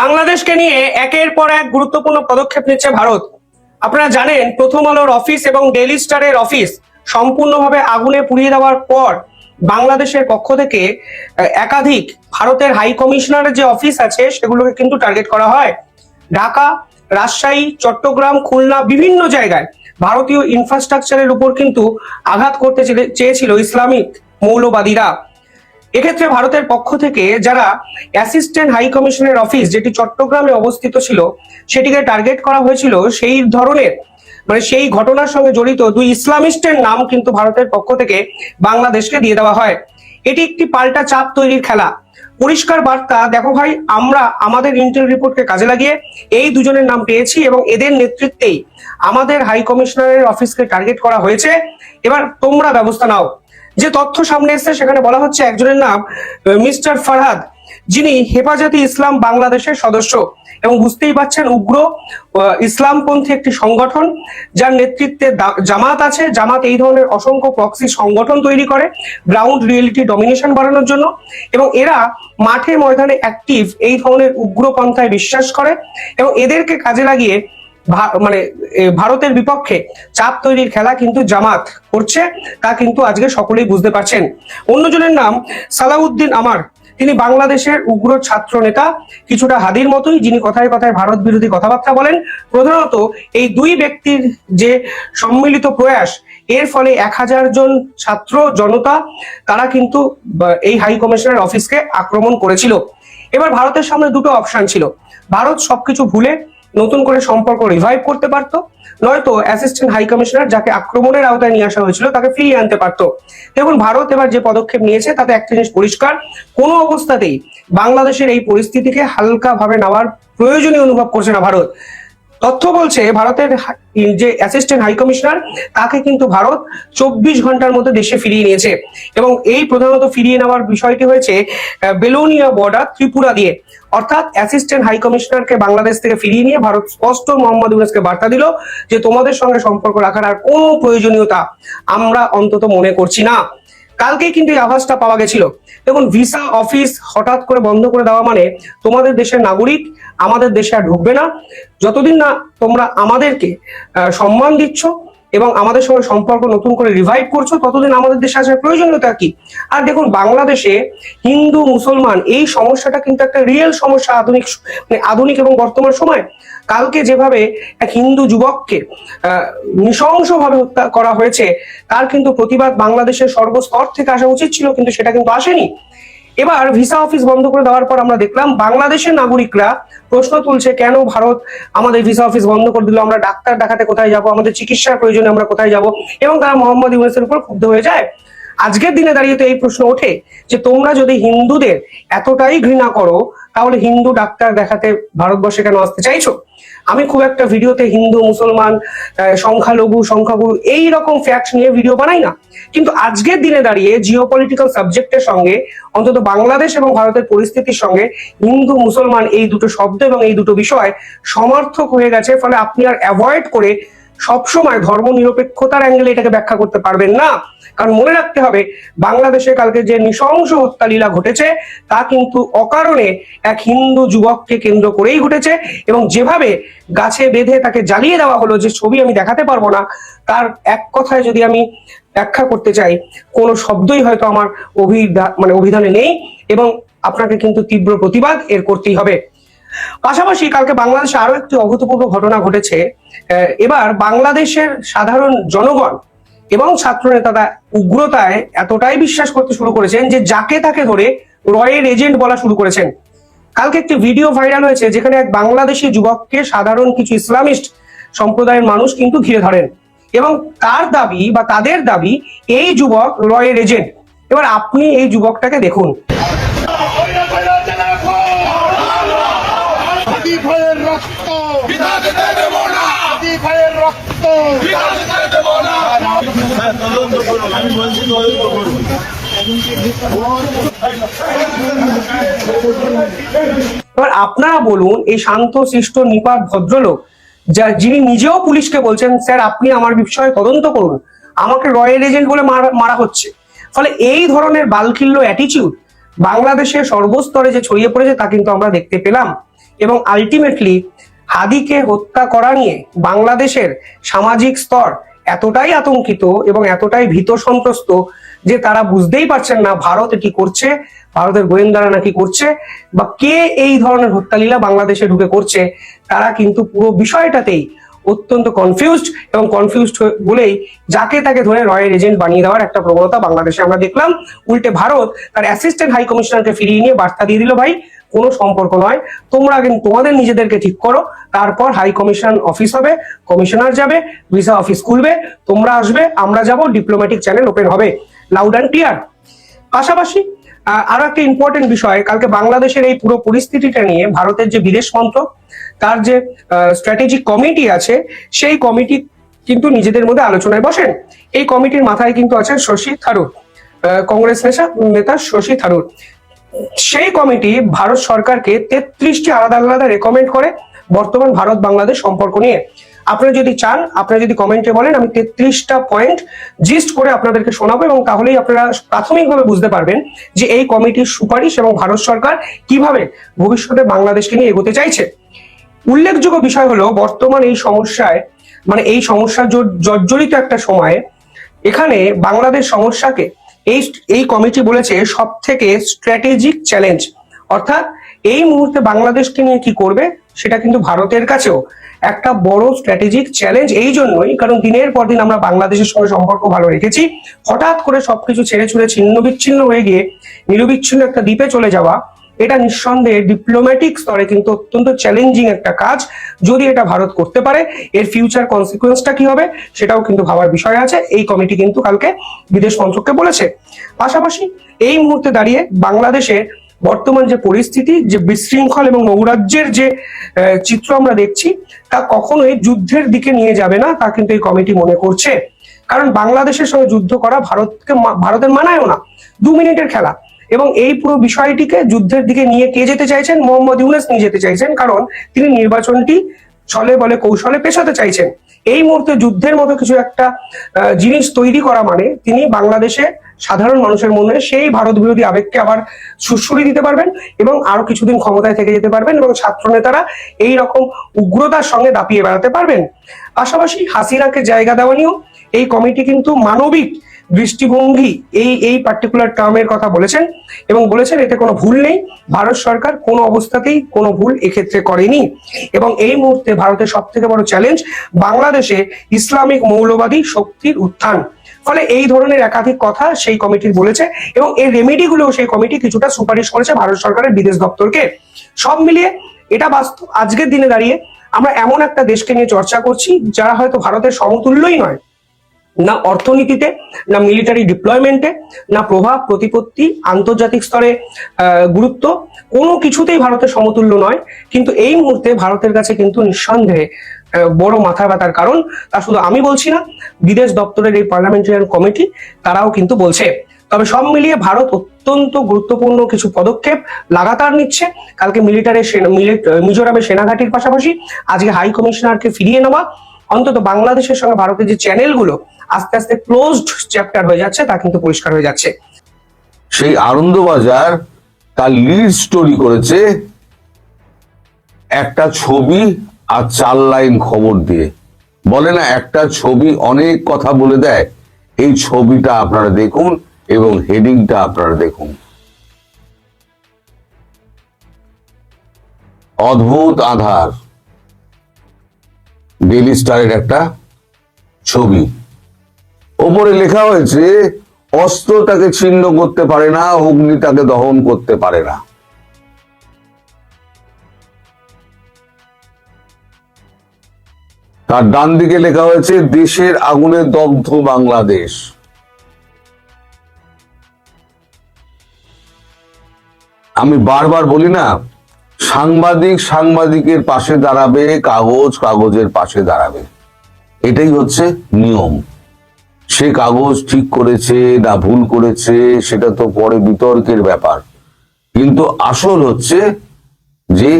বাংলাদেশকে নিয়ে একের পর এক গুরুত্বপূর্ণ পদক্ষেপ নিচ্ছে ভারত। আপনারা জানেন, প্রথম আলোর অফিস এবং ডেইলি স্টারের অফিস সম্পূর্ণভাবে আগুনে পুড়িয়ে দেওয়ার পর বাংলাদেশের পক্ষ থেকে একাধিক ভারতের হাই কমিশনারের যে অফিস আছে, সেগুলোকে কিন্তু টার্গেট করা হয়। ঢাকা, রাজশাহী, চট্টগ্রাম, খুলনা বিভিন্ন জায়গায় ভারতীয় ইনফ্রাস্ট্রাকচারের উপর কিন্তু আঘাত করতে চেয়েছিল ইসলামিক মৌলবাদীরা। এক্ষেত্রে ভারতের পক্ষ থেকে যারা অ্যাসিস্ট্যান্ট হাই কমিশনের অফিস যেটি চট্টগ্রামে অবস্থিত ছিল, সেটিকে টার্গেট করা হয়েছিল সেই ধরনের মানে সেই ঘটনার সঙ্গে জড়িত দুই ইসলামিস্টের নাম কিন্তু ভারতের পক্ষ থেকে বাংলাদেশকে দিয়ে দেওয়া হয়। এটি একটি পাল্টা চাপ তৈরির খেলা। পরিষ্কার বার্তা, দেখো ভাই, আমরা আমাদের ইন্টেল রিপোর্টকে কাজে লাগিয়ে এই দুজনের নাম পেয়েছি এবং এদের নেতৃত্বেই আমাদের হাই কমিশনারের অফিসকে টার্গেট করা হয়েছে। এবার তোমরা ব্যবস্থা নাও। যে তথ্য সামনে এসেছে, সেখানে বলা হচ্ছে একজনের নাম মিস্টার ফারহাদ, যিনি হেফাজতে ইসলাম বাংলাদেশের সদস্য। এবং বুঝতেই পাচ্ছেন উগ্র ইসলামপন্থী একটি সংগঠন, যার নেতৃত্বে জামাত আছে। জামাত এই ধরনের অসংখ্য প্রক্সি সংগঠন তৈরি করে গ্রাউন্ড রিয়েলিটি ডমিনেশন বাড়ানোর জন্য। এবং এরা মাঠে ময়দানে অ্যাক্টিভ এই ধরনের উগ্রপন্থায় বিশ্বাস করে। এবং এদেরকে কাজে লাগিয়ে মানে ভারতের বিপক্ষে চাপ তৈরির খেলা কিন্তু জামাত করছে, তা কিন্তু আজকে সকলেই বুঝতে পারছেন। অন্যজনের নাম সালাউদ্দিন আমার। তিনি বাংলাদেশের উগ্র ছাত্র নেতা, কিছুটা হাদির মতোই, যিনি কথায় কথায় ভারত বিরোধী কথাবার্তা বলেন। প্রধানত এই দুই ব্যক্তির যে সম্মিলিত প্রয়াস, এর ফলে এক হাজার জন ছাত্র জনতা, তারা কিন্তু এই হাই কমিশনের অফিসকে আক্রমণ করেছিল। এবার ভারতের সামনে দুটো অপশন ছিল। ভারত সবকিছু ভুলে নতুন করে সম্পর্ক রিভাইভ করতে পারত। নয়তো অ্যাসিস্ট্যান্ট হাই কমিশনার যাকে আক্রমণের আওতায় নিয়ে আসা হয়েছিল, তাকে ফিরিয়ে আনতে পারত। দেখুন, ভারত এবার যে পদক্ষেপ নিয়েছে, তাতে একটা জিনিস পরিষ্কার। কোনো অবস্থাতেই বাংলাদেশের এই পরিস্থিতিকে হালকাভাবে নেওয়ার প্রয়োজনীয় অনুভব করছে না ভারত। তথ্য বলছে ভারতের যে অ্যাসিস্ট্যান্ট হাই কমিশনার তাকে কিন্তু ভারত চব্বিশ ঘণ্টার মধ্যে দেশে ফিরিয়ে নিয়েছে। এবং এই প্রধানত ফিরিয়ে নেওয়ার বিষয়টি হয়েছে বেলোনিয়া বর্ডার ত্রিপুরা দিয়ে। অর্থাৎ অ্যাসিস্ট্যান্ট হাই কমিশনারকে বাংলাদেশ থেকে ফিরিয়ে নিয়ে ভারত স্পষ্ট মোহাম্মদ ইউনুসকে বার্তা দিল যে তোমাদের সঙ্গে সম্পর্ক রাখার আর কোনো প্রয়োজনীয়তা আমরা অন্তত মনে করছি না। কালকেই কিন্তু এই আভাসটা পাওয়া গেছিল। দেখুন ভিসা অফিস হঠাৎ করে বন্ধ করে দেওয়া মানে তোমাদের দেশের নাগরিক আমাদের দেশে আর ঢুকবে না। যতদিন না তোমরা আমাদেরকে সম্মান দিচ্ছ এবং আমাদের সঙ্গে সম্পর্ক নতুন করে রিভাইভ করছ, ততদিন আমাদের দেশে আসার প্রয়োজনীয়তা কি? আর দেখুন, বাংলাদেশে হিন্দু, মুসলমান, এই সমস্যাটা কিন্তু একটা রিয়েল সমস্যা আধুনিক মানে আধুনিক এবং বর্তমান সময়। কালকে যেভাবে এক হিন্দু যুবককে নৃশংসভাবে হত্যা করা হয়েছে, তার কিন্তু প্রতিবাদ বাংলাদেশের সর্বস্তর থেকে আসা উচিত ছিল, কিন্তু সেটা কিন্তু আসেনি। এবার ভিসা অফিস বন্ধ করে দেওয়ার পর আমরা দেখলাম বাংলাদেশের নাগরিকরা প্রশ্ন তুলছে, কেন ভারত আমাদের ভিসা অফিস বন্ধ করে দিল? আমরা ডাক্তার দেখাতে কোথায় যাব? আমাদের চিকিৎসার প্রয়োজনে আমরা কোথায় যাব? এবং তারা মোহাম্মদ ইউনুসের উপর ক্ষুব্ধ হয়ে যায়। আজকের দিনে দাঁড়িয়ে তো এই প্রশ্ন ওঠে যে তোমরা যদি হিন্দুদের এতটাই ঘৃণা করো, তাহলে হিন্দু ডাক্তার দেখাতে ভারতবর্ষে কেন আসতে চাইছো? আমি খুব একটা ভিডিওতে হিন্দু, মুসলমান সংখ্যালঘু, সংখ্যাগুরু এই রকম ফ্যাক্ট নিয়ে ভিডিও বানাই না। কিন্তু আজকের দিনে দাঁড়িয়ে জিও পলিটিক্যাল সাবজেক্টের সঙ্গে, অন্তত বাংলাদেশ এবং ভারতের পরিস্থিতির সঙ্গে হিন্দু, মুসলমান এই দুটো শব্দ এবং এই দুটো বিষয় সমার্থক হয়ে গেছে, ফলে আপনি আর অ্যাভয়েড করে সবসময় ধর্ম নিরপেক্ষতার অ্যাঙ্গেলে এটাকে ব্যাখ্যা করতে পারবেন না। কারণ মনে রাখতে হবে, বাংলাদেশে কালকে যে নৃশংস হত্যালীলা ঘটেছে, তা কিন্তু অকারণে এক হিন্দু যুবককে কেন্দ্র করেই ঘটেছে এবং যেভাবে গাছে বেঁধে তাকে জ্বালিয়ে দেওয়া হলো যে ছবি আমি দেখাতে পারব না, তার এক কথায় যদি আমি ব্যাখ্যা করতে চাই, কোনো শব্দই হয়তো আমার অভিধা মানে অভিধানে নেই এবং আপনাকে কিন্তু তীব্র প্রতিবাদ এর করতেই হবে। পাশাপাশি কালকে বাংলাদেশে আরও একটি অভূতপূর্ব ঘটনা ঘটেছে। এবার বাংলাদেশের সাধারণ জনগণ এবং ছাত্র নেতারা উগ্রতায় এতটাই বিশ্বাস করতে শুরু করেছেন যে যাকে তাকে ধরে রয়ের এজেন্ট বলা শুরু করেছেন। কালকে একটি ভিডিও ভাইরাল হয়েছে যেখানে এক বাংলাদেশি যুবককে সাধারণ কিছু ইসলামিস্ট সম্প্রদায়ের মানুষ কিন্তু ঘিরে ধরেন এবং তার দাবি বা তাদের দাবি, এই যুবক রয়ের এজেন্ট। এবার আপনি এই যুবকটাকে দেখুন। এবার আপনারা বলুন, এই শান্ত শিষ্ট নিপাত ভদ্রলোক, যা যিনি নিজেও পুলিশকে বলছেন, স্যার, আপনি আমার বিষয়ে তদন্ত করুন। আমাকে রয়্যাল এজেন্ট বলে মারা হচ্ছে। ফলে এই ধরনের বালখিল্য অ্যাটিচিউড বাংলাদেশের সর্বস্তরে যে ছড়িয়ে পড়েছে, তা কিন্তু আমরা দেখতে পেলাম। এবং আলটিমেটলি হাদিকে হত্যা করা নিয়ে বাংলাদেশের সামাজিক স্তর এতটাই আতঙ্কিত এবং এতটাই ভীত সন্ত্রস্ত যে তারা বুঝতেই পারছেন না ভারত এটি করছে, ভারতের গোয়েন্দারা নাকি করছে, বা কে এই ধরনের হত্যালীলা বাংলাদেশে ঢুকে করছে, তারা কিন্তু পুরো বিষয়টাতেই অত্যন্ত কনফিউজড এবং কনফিউজড বলেই যাকে তাকে ধরে রয়ের এজেন্ট বানিয়ে দেওয়ার একটা প্রবণতা বাংলাদেশে আমরা দেখলাম। উল্টে ভারত তার অ্যাসিস্ট্যান্ট হাই কমিশনারকে ফিরিয়ে নিয়ে বার্তা দিয়ে দিল, ভাই, কোনো সম্পর্ক নয়। তোমরা কিন্তু তোমাদের নিজেদেরকে ঠিক করো, তারপর হাই কমিশন অফিস হবে কমিশনার যাবে ভিসা অফিস খুলবে, তোমরা আসবে, আমরা যাব ডিপ্লোম্যাটিক চ্যানেল ওপেন হবে। লাউড অ্যান্ড ক্লিয়ার পাশাপাশি আরও একটা ইম্পর্টেন্ট বিষয়, কালকে বাংলাদেশের এই পুরো পরিস্থিতিটা নিয়ে ভারতের যে বিদেশ মন্ত্রক, তার যে স্ট্র্যাটেজিক কমিটি আছে, সেই কমিটি কিন্তু নিজেদের মধ্যে আলোচনায় বসেন। এই কমিটির মাথায় কিন্তু আছেন শশী থারুর কংগ্রেস নেতা নেতা শশী থারুর। সেই কমিটি ভারত সরকারকে তেত্রিশটি আলাদা আলাদা রেকমেন্ড করে বর্তমান ভারত বাংলাদেশ সম্পর্ক নিয়ে। আপনারা যদি চান, আপনারা যদি কমেন্টে বলেন, আমি তেত্রিশটা পয়েন্ট জিস্ট করে আপনাদেরকে শোনাবো এবং তাহলেই আপনারা প্রাথমিকভাবে বুঝতে পারবেন যে এই কমিটির সুপারিশ এবং ভারত সরকার কীভাবে ভবিষ্যতে বাংলাদেশকে নিয়ে এগোতে চাইছে। উল্লেখযোগ্য বিষয় হলো, বর্তমান এই সমস্যায় মানে এই সমস্যা জর্জরিত একটা সময়ে এখানে বাংলাদেশ সমস্যাকে এই এই কমিটি বলেছে সব থেকে স্ট্র্যাটেজিক চ্যালেঞ্জ অর্থাৎ এই মুহূর্তে বাংলাদেশকে নিয়ে কি করবে? সেটা কিন্তু ভারতের কাছেও একটা বড় স্ট্র্যাটেজিক চ্যালেঞ্জ এই জন্যই, কারণ দিনের পর দিন আমরা বাংলাদেশের সঙ্গে সম্পর্ক ভালো রেখেছি। হঠাৎ করে সবকিছু ছেড়ে ছুড়ে ছিন্ন বিচ্ছিন্ন হয়ে গিয়ে, নিরবিচ্ছিন্ন একটা দ্বীপে চলে যাওয়া, এটা নিঃসন্দেহে ডিপ্লোম্যাটিক স্তরে কিন্তু অত্যন্ত চ্যালেঞ্জিং একটা কাজ। যদি এটা ভারত করতে পারে, এর ফিউচার কনসিকুয়েন্সটা কি হবে, সেটাও কিন্তু ভাবার বিষয় আছে। এই কমিটি কিন্তু কালকে বিদেশ মন্ত্রককে বলেছে। পাশাপাশি এই মুহূর্তে দাঁড়িয়ে বাংলাদেশে বর্তমান যে পরিস্থিতি, যে বিশৃঙ্খল এবং নৌরাজ্যের যে চিত্র আমরা দেখছি, তা কখনোই যুদ্ধের দিকে নিয়ে যাবে না, তা কিন্তু এই কমিটি মনে করছে। কারণ বাংলাদেশের সঙ্গে যুদ্ধ করা ভারতকে ভারতের মানায়ও না। দু মিনিটের খেলা। এবং এই পুরো বিষয়টিকে যুদ্ধের দিকে নিয়ে কে যেতে চাইছেন? মোহাম্মদ ইউনেস নিয়ে যেতে চাইছেন। কারণ তিনি নির্বাচনটি ছলে বলে কৌশলে পেশাতে চাইছেন। এই মুহূর্তে যুদ্ধের মতো কিছু একটা জিনিস তৈরি করা মানে তিনি বাংলাদেশে সাধারণ মানুষের মনে সেই ভারত বিরোধী আবেগকে আবার সুরসুরি দিতে পারবেন এবং আরও কিছুদিন ক্ষমতায় থেকে যেতে পারবেন এবং ছাত্র নেতারা এই রকম উগ্রতার সঙ্গে দাপিয়ে বেড়াতে পারবেন। পাশাপাশি হাসিনাকে জায়গা দেওয়া নিয়েও এই কমিটি কিন্তু মানবিক দৃষ্টিভঙ্গি এই এই পার্টিকুলার টার্মের কথা বলেছেন এবং বলেছেন এতে কোনো ভুল নেই, ভারত সরকার কোনো অবস্থাতেই কোনো ভুল এক্ষেত্রে করেনি এবং এই মুহূর্তে ভারতের সব থেকে বড় চ্যালেঞ্জ বাংলাদেশে ইসলামিক মৌলবাদী শক্তির উত্থান। ফলে এই ধরনের একাধিক কথা সেই কমিটির বলেছে এবং এর রেমেডিগুলো সেই কমিটি কিছুটা সুপারিশ করেছে ভারত সরকারের বিদেশ দপ্তরকে। সব মিলিয়ে এটা বাস্তব। আজকের দিনে দাঁড়িয়ে আমরা এমন একটা দেশকে নিয়ে চর্চা করছি, যারা হয়তো ভারতের সমতুল্যই নয়। না অর্থনীতিতে, না মিলিটারি ডিপ্লয়মেন্টে না প্রভাব, প্রতিপত্তি, আন্তর্জাতিক স্তরে গুরুত্ব, কোনো কিছুতেই ভারতের সমতুল্য নয়। কিন্তু এই মুহূর্তে ভারতের কাছে কিন্তু নিঃসন্দেহে বড় মাথা ব্যথার কারণ, তা শুধু আমি বলছি না, বিদেশ দপ্তরের এই পার্লামেন্টারিয়ান কমিটি তারাও কিন্তু বলছে। তবে সব মিলিয়ে ভারত অত্যন্ত গুরুত্বপূর্ণ কিছু পদক্ষেপ লাগাতার নিচ্ছে। কালকে মিলিটারি মিজোরামের সেনাঘাটির পাশাপাশি আজকে হাই কমিশনারকে ফিরিয়ে নেওয়া, অন্তত বাংলাদেশের সঙ্গে ভারতের যে চ্যানেলগুলো আস্তে আস্তে ক্লোজড চ্যাপ্টার হয়ে যাচ্ছে, তা কিন্তু পরিষ্কার হয়ে যাচ্ছে। সেই আনন্দবাজার তার লিড স্টোরি করেছে, একটা ছবি আর চার লাইন খবর দিয়ে। বলে না, একটা ছবি অনেক কথা বলে দেয়। এই ছবিটা আপনারা দেখুন এবং হেডিংটা আপনারা দেখুন। অদ্ভুত আধার। ডেলি স্টারের একটা ছবি। ওপরে লেখা হয়েছে অস্ত্র তাকে ছিন্ন করতে পারে না অগ্নি তাকে দহন করতে পারে না। তার ডান দিকে লেখা হয়েছে, দেশের আগুনে দগ্ধ বাংলাদেশ। আমি বারবার বলি না, সাংবাদিক সাংবাদিকের পাশে দাঁড়াবে, কাগজ কাগজের পাশে দাঁড়াবে। এটাই হচ্ছে নিয়ম। সে কাগজ ঠিক করেছে না ভুল করেছে, সেটা তো পরে বিতর্কের ব্যাপার। কিন্তু আসল হচ্ছে যে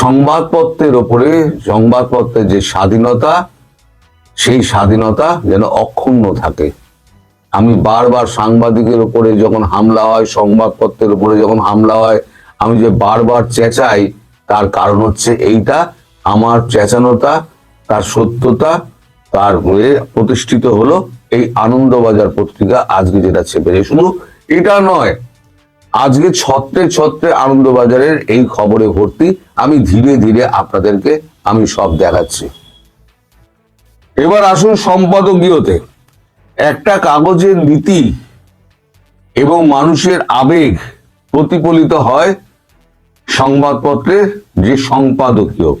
সংবাদপত্রের ওপরে, সংবাদপত্রের যে স্বাধীনতা, সেই স্বাধীনতা যেন অক্ষুণ্ণ থাকে। আমি বারবার সাংবাদিকের উপরে যখন হামলা হয়, সংবাদপত্রের উপরে যখন হামলা হয়, আমি যে বারবার চেঁচাই, তার কারণ হচ্ছে এইটা। আমার চেঁচানোতা তার সত্যতা, তার প্রতিষ্ঠিত হলো এই আনন্দবাজার পত্রিকা আজকে যেটা ছেপেছে শুধু এটা নয় আজকে ছত্রে ছত্রে আনন্দবাজারের এই খবরে ভর্তি। আমি ধীরে ধীরে আপনাদেরকে আমি সব দেখাচ্ছি। এবার আসুন সম্পাদকীয়তে। একটা কাগজের নীতি এবং মানুষের আবেগ প্রতিফলিত হয় সংবাদপত্রের যে সম্পাদকীয়।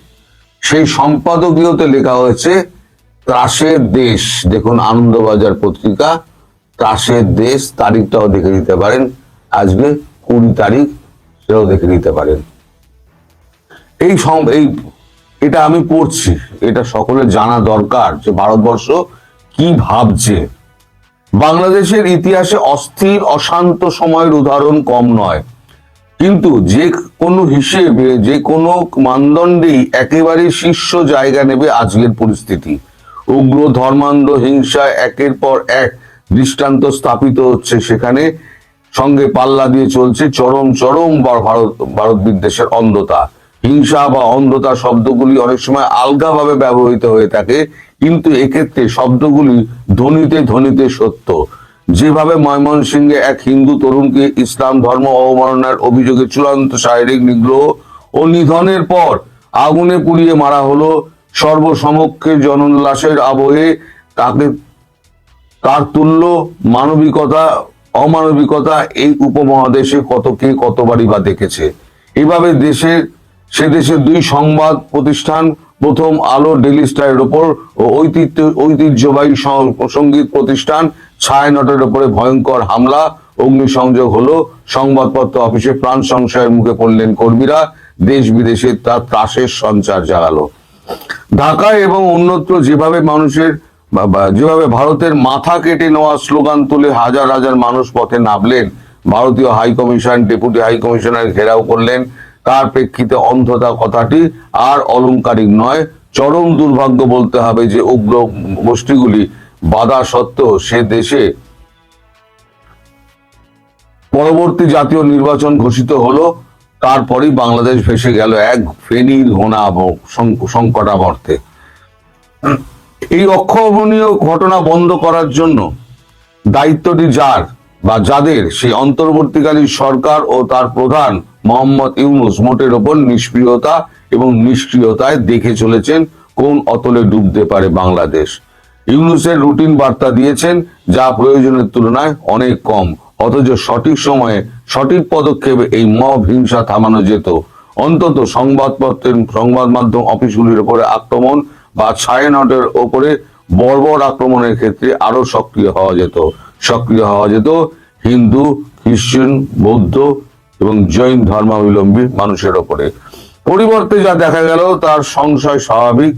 সেই সম্পাদকীয়তে লেখা হয়েছে, ত্রাসের দেশ। দেখুন আনন্দবাজার পত্রিকা, ত্রাসের দেশ, তারিখটাও দেখে দিতে পারেন। আজকে কুড়ি তারিখ সেটাও দেখে নিতে পারেন। এই এই, এটা আমি পড়ছি। এটা সকলের জানা দরকার যে ভারতবর্ষ কি ভাবছে। বাংলাদেশের ইতিহাসে অস্থির, অশান্ত সময়ের উদাহরণ কম নয়। কিন্তু যে কোনো হিসেবে, যে কোনো মানদণ্ডেই একেবারে শীর্ষ জায়গা নেবে আজকের পরিস্থিতি। উগ্র, ধর্মান্ধ, হিংসা একের পর এক দৃষ্টান্ত স্থাপিত হচ্ছে সেখানে। সঙ্গে পাল্লা দিয়ে চলছে চরম চরম ভারত ভারত বিদ্বেষের অন্ধতা। হিংসা বা অন্ধতা শব্দগুলি অনেক সময় আলগাভাবে ব্যবহৃত হয়ে থাকে, কিন্তু এক্ষেত্রে শব্দগুলি ধ্বনিতে ধ্বনিতে সত্য। যেভাবে ময়মনসিংহে এক হিন্দু তরুণকে ইসলাম ধর্ম অবমাননার অভিযোগে চূড়ান্ত শারীরিক নিগ্রহ ও নিধনের পর আগুনে পুড়িয়ে মারা হলো সর্বসমক্ষে জনোল্লাসের আবহে। তাকে তার তুল্য মানবিকতা অমানবিকতা এই উপমহাদেশে কত কে কতবারই বা দেখেছে। এভাবে দেশের সে দেশের দুই সংবাদ প্রতিষ্ঠান, প্রথম আলো ডেলি স্টারের ওপর ও ঐতিহ্য, ঐতিহ্যবাহী সংগীত প্রতিষ্ঠান ছায়ানটের ওপরে ভয়ঙ্কর হামলা, অগ্নিসংযোগ হলো, সংবাদপত্র অফিসে প্রাণ সংশয়ের মুখে পড়লেন কর্মীরা, দেশ বিদেশে তার ত্রাসের সঞ্চার জাগালো। ঢাকায় এবং অন্যত্র যেভাবে মানুষের যেভাবে ভারতের মাথা কেটে নেওয়া স্লোগান তুলে হাজার হাজার মানুষ পথে নামলেন, ভারতীয় high commission, deputy high commissioner ঘেরাও করলেন। তার প্রেক্ষিতে অন্ধতা কথাটি, আর অলংকারিক নয়, চরম দুর্ভাগ্য বলতে হবে যে উগ্র গোষ্ঠীগুলি বাধা সত্ত্বেও সে দেশে পরবর্তী জাতীয় নির্বাচন ঘোষিত হলো, তারপরেই বাংলাদেশ ভেসে গেল এক ফেনীর ঘোনা সংকটাবর্তে। এই অক্ষমনীয় ঘটনা বন্ধ করার জন্য দায়িত্বটি যার বা যাদের, সেই অন্তর্বর্তীকালীন সরকার ও তার প্রধান মোহাম্মদ ইউনুস মোটের ওপর নিষ্ক্রিয়তা এবং নিষ্ক্রিয়তায় দেখে চলেছেন কোন অতলে ডুবতে পারে বাংলাদেশ। ইউনুসের রুটিন বার্তা দিয়েছেন, যা প্রয়োজনের তুলনায় অনেক কম, অথচ সঠিক সময়ে সঠিক পদক্ষেপে এই মব হিংসা থামানো যেত। অন্তত সংবাদপত্রের, সংবাদ মাধ্যম অফিসগুলির উপরে আক্রমণ বা ছায়ানটের ওপরে বর্বর আক্রমণের ক্ষেত্রে আরও সক্রিয় হওয়া যেত। সক্রিয় হওয়া যেত হিন্দু, খ্রিস্টান, বৌদ্ধ এবং জৈন ধর্মাবলম্বী মানুষের ওপরে। পরিবর্তে যা দেখা গেল তার সংশয় স্বাভাবিক।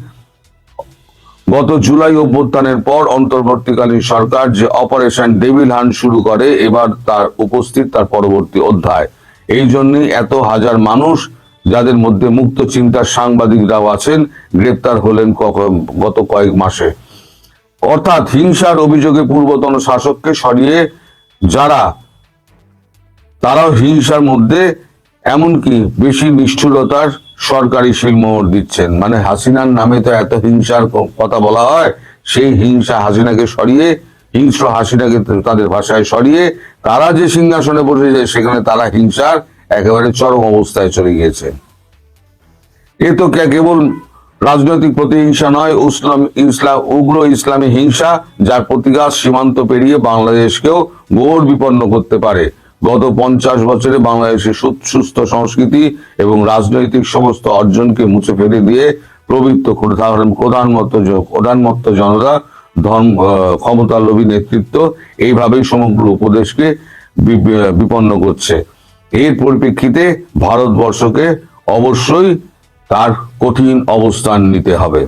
গত জুলাই অভ্যুত্থানের পর অন্তর্বর্তীকালীন সরকার যে অপারেশন ডেভিল হান্ট শুরু করে, এবার তার উপস্থিত তার পরবর্তী অধ্যায়। এই জন্যই এত হাজার মানুষ যাদের মধ্যে মুক্ত চিন্তার সাংবাদিকরাও আছেন, গ্রেপ্তার হলেন গত কয়েক মাসে। অর্থাৎ হিংসার অভিযোগে পূর্বতন শাসককে সরিয়ে যারা, তারাও হিংসার মধ্যে, এমনকি বেশি নিষ্ঠুরতার সরকারি শিলমোহর দিচ্ছেন। মানে হাসিনার নামে তো এত হিংসার কথা বলা হয়, সেই হিংসা হাসিনাকে সরিয়ে, হিংস্র হাসিনাকে তাদের ভাষায় সরিয়ে, তারা যে সিংহাসনে বসে যায়, সেখানে তারা হিংসার একেবারে চরম অবস্থায় চলে গিয়েছে। এ তো কেবল রাজনৈতিক প্রতিহিংসা নয় ইসলাম ইসলাম উগ্র ইসলামী হিংসা, যার প্রতিঘাত সীমান্ত পেরিয়ে বাংলাদেশকেও ঘোর বিপন্ন করতে পারে। গত পঞ্চাশ বছরে বাংলাদেশের সুস্থ সংস্কৃতি এবং রাজনৈতিক সমস্ত অর্জনকে মুছে ফেলে দিয়ে প্রবৃত্ত প্রধান- প্রধানমন্ত্র জ- প্রধানমন্ত্র জনতা, ধর্ম ক্ষমতালোভী নেতৃত্ব এইভাবেই সমগ্র উপদেশকে বিপন্ন করছে। এর পরিপ্রেক্ষিতে ভারতবর্ষকে অবশ্যই তার কঠিন অবস্থান নিতে হবে।